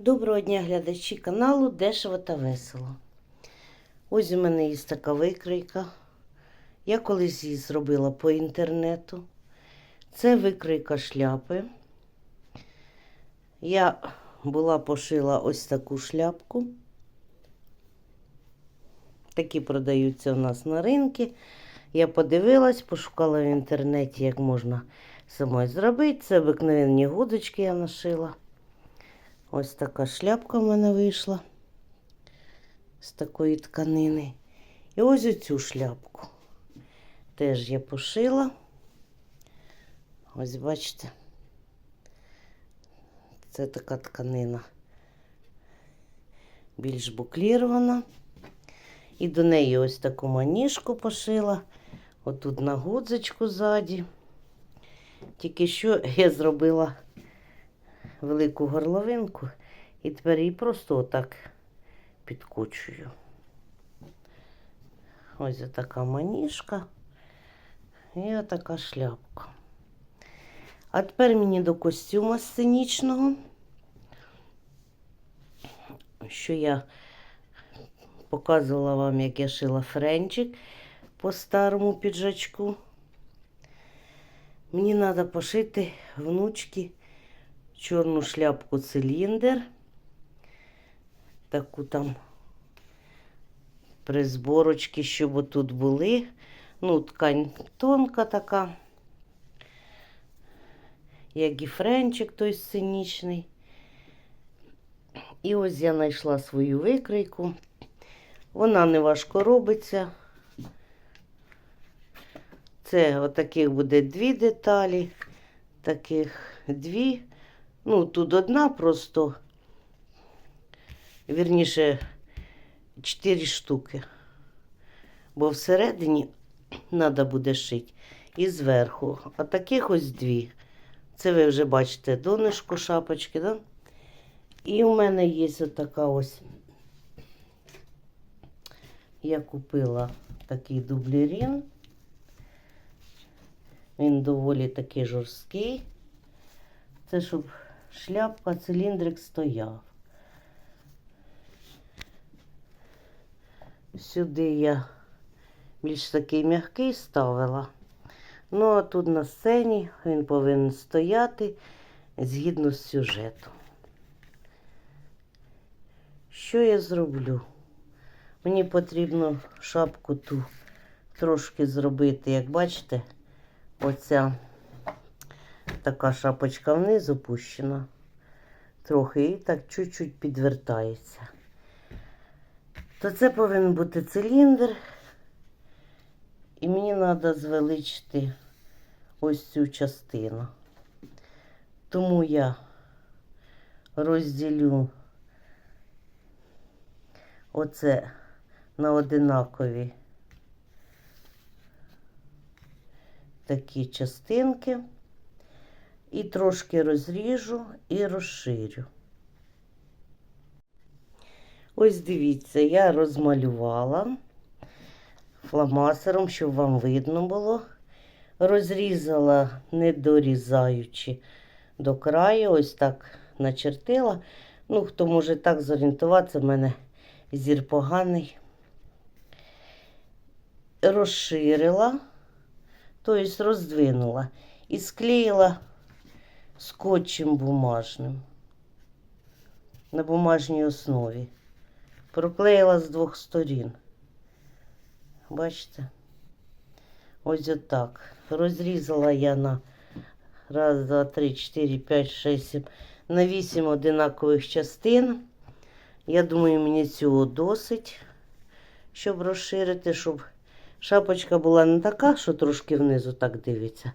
Доброго дня, глядачі каналу Дешево та весело. Ось у мене є така викройка. Я колись її зробила по інтернету. Це викройка шляпи. Я була пошила ось таку шляпку. Такі продаються у нас на ринку. Я подивилась, пошукала в інтернеті, як можна самой зробити. Це обикновенні гудочки я нашила. Ось така шляпка в мене вийшла з такої тканини. І ось оцю шляпку. Теж я пошила. Ось бачите. Це така тканина більш буклірована. І до неї ось таку маніжку пошила. Отут на гудзичку ззаді. Тільки що я зробила велику горловинку і тепер її просто отак підкочую. Ось така маніжка і отака шляпка. А тепер мені до костюма сценічного, що я показувала вам, як я шила френчик по старому піджачку. Мені треба пошити внучки чорну шляпку циліндр. Таку там призборочки, щоб отут були. Ну, ткань тонка така, як і френчик той сценічний. І ось я знайшла свою викройку. Вона не важко робиться. Це отаких буде дві деталі, таких дві. Ну, тут одна просто, вірніше, чотири штуки. Бо всередині треба буде шити і зверху. А таких ось дві. Це ви вже бачите донышко шапочки, да? І у мене є така ось. Я купила такий дублерін. Він доволі такий жорсткий. Це щоб шляпка, циліндрик стояв. Сюди я більш такий м'який ставила. Ну, а тут на сцені він повинен стояти згідно з сюжетом. Що я зроблю? Мені потрібно шапку ту трошки зробити, як бачите, оця така шапочка вниз опущена. Трохи і так чуть-чуть підвертається. То це повинен бути циліндр. І мені треба звеличити ось цю частину. Тому я розділю оце на одинакові такі частинки. І трошки розріжу і розширю. Ось дивіться, я розмалювала фломастером, щоб вам видно було. Розрізала, не дорізаючи до краю, ось так начертила. Ну, хто може так зорієнтуватися, в мене зір поганий. Розширила, тобто роздвинула і склеїла скотчем бумажним на бумажній основі. Проклеїла з двох сторін. Бачите? Ось отак. Розрізала я на раз, два, три, чотири, п'ять, шесть, сім, на вісім одинакових частин. Я думаю, мені цього досить, щоб розширити, щоб шапочка була не така, що трошки внизу так дивиться.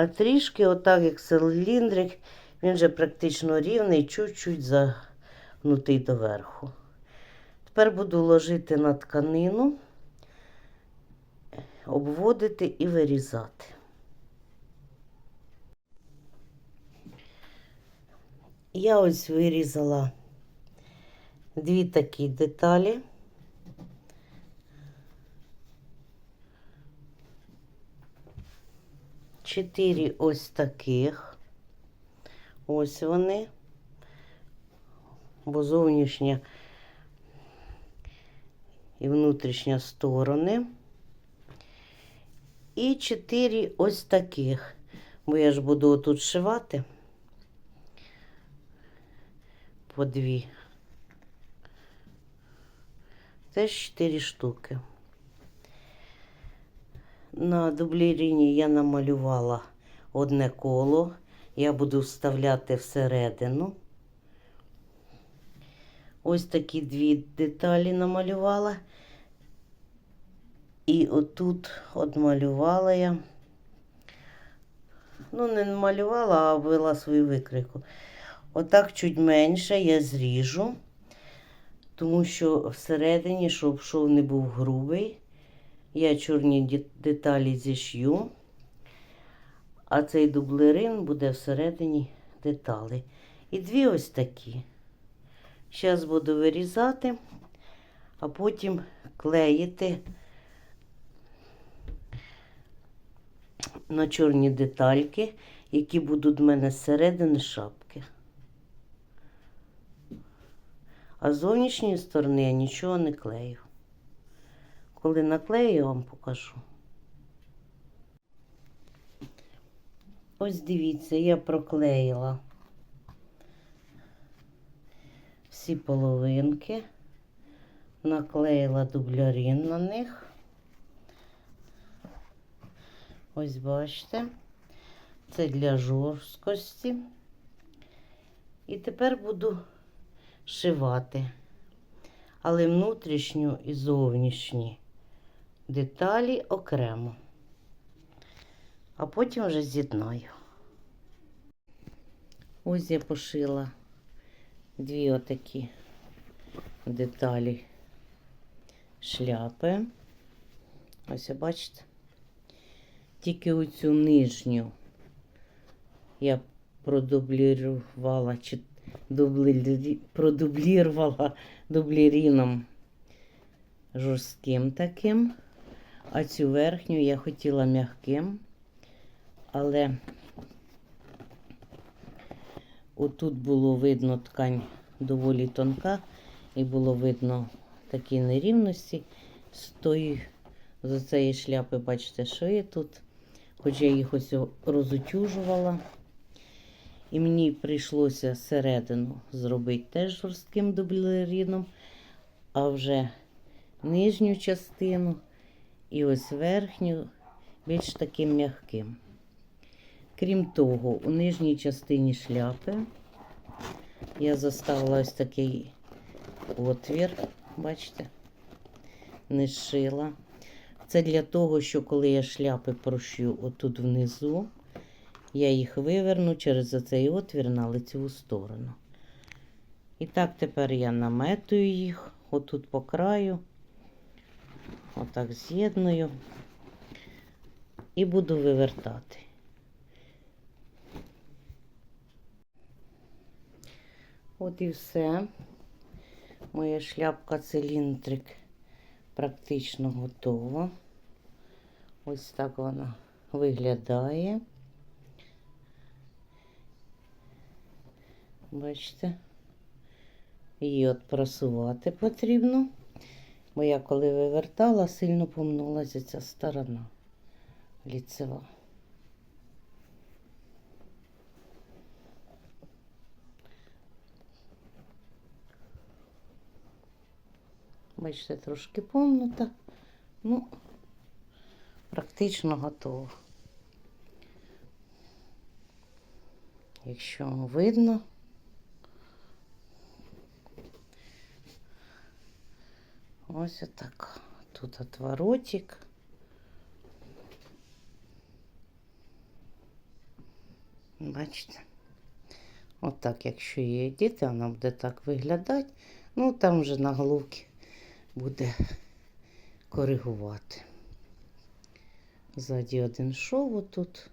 А трішки, отак, як циліндрик, він вже практично рівний, чуть-чуть загнутий доверху. Тепер буду ложити на тканину, обводити і вирізати. Я ось вирізала дві такі деталі. Чотири ось таких. Ось вони. бо зовнішня і внутрішня сторони. І чотири ось таких, бо я ж буду отут шивати по дві. Теж чотири штуки. На дубліріні я намалювала одне коло. Я буду вставляти всередину. Ось такі дві деталі намалювала. І отут от малювала я. Ну, не малювала, а ввела свою викрику. Отак чуть менше я зріжу, тому що всередині, щоб шов не був грубий, я чорні деталі зішью, а цей дублерин буде всередині деталей. І дві ось такі. Зараз буду вирізати, а потім клеїти на чорні детальки, які будуть в мене зсередини шапки. А з зовнішньої сторони я нічого не клею. Коли наклею, я вам покажу. Ось дивіться, я проклеїла всі половинки, наклеїла дублярин на них. Ось бачите, це для жорсткості. І тепер буду шивати, але внутрішню і зовнішні деталі окремо. А потім вже з'єднаю. Ось я пошила дві отакі деталі шляпи. Ось бачите. Тільки оцю нижню я продублірувала чи дублі... продублірувала дубліріном жорстким таким, а цю верхню я хотіла м'яким, але отут було видно ткань доволі тонка, і було видно такі нерівності з тої з цієї шляпи, бачите, що є тут. Хоч я їх ось розутюжувала. І мені прийшлося середину зробити теж жорстким дублерином, а вже нижню частину і ось верхню більш таким м'яким. Крім того, у нижній частині шляпи я заставила ось такий отвір, бачите, не шила. Це для того, що коли я шляпи прощу отут внизу, я їх виверну через оцей отвір на лицеву сторону. І так тепер я наметую їх отут по краю, отак з'єдную і буду вивертати. От і все. Моя шляпка циліндрик практично готова. Ось так вона виглядає. Бачите, її от просувати потрібно, бо я коли вивертала, сильно помнулася ця сторона ліцева. Бачите, трошки помнута. Ну, практично готово. Якщо видно, ось отак. Тут отворотик. Бачите? Отак, якщо її діти, вона буде так виглядати. Ну, там вже на головці буде коригувати. Ззаді один шов отут.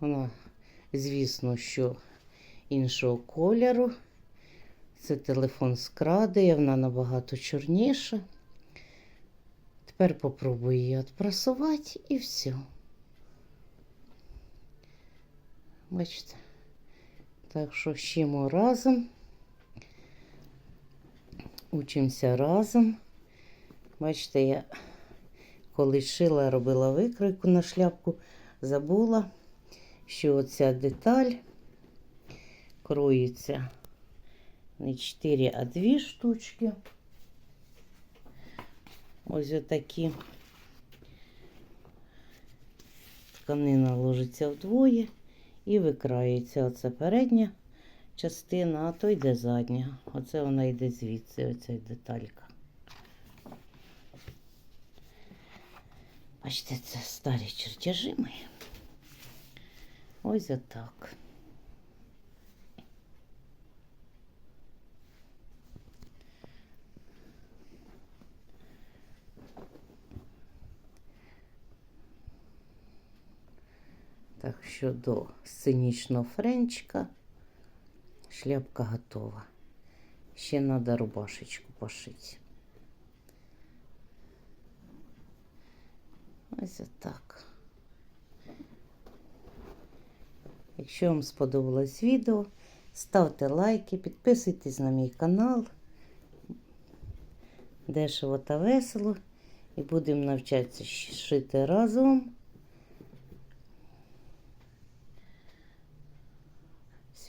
Вона, звісно, що іншого кольору. Це телефон скрадає, вона набагато чорніша. Тепер попробую її відпрасувати і все. Бачите? Так що щимо разом. Учимося разом. Бачите, я коли шила, робила викройку на шляпку, забула, що оця деталь кроється не 4, а 2 штучки. Ось отакі. Тканина ложиться вдвоє і викрається. Оце передня частина, а то йде задня. Оце вона йде звідси, оця деталька. Бачите, це старі чертежі мої. Ось отак. Так що до сценічного френчика шляпка готова. Ще треба рубашечку пошити. Ось отак. Якщо вам сподобалось відео, ставте лайки, підписуйтесь на мій канал. Дешево та весело. І будемо навчатися шити разом.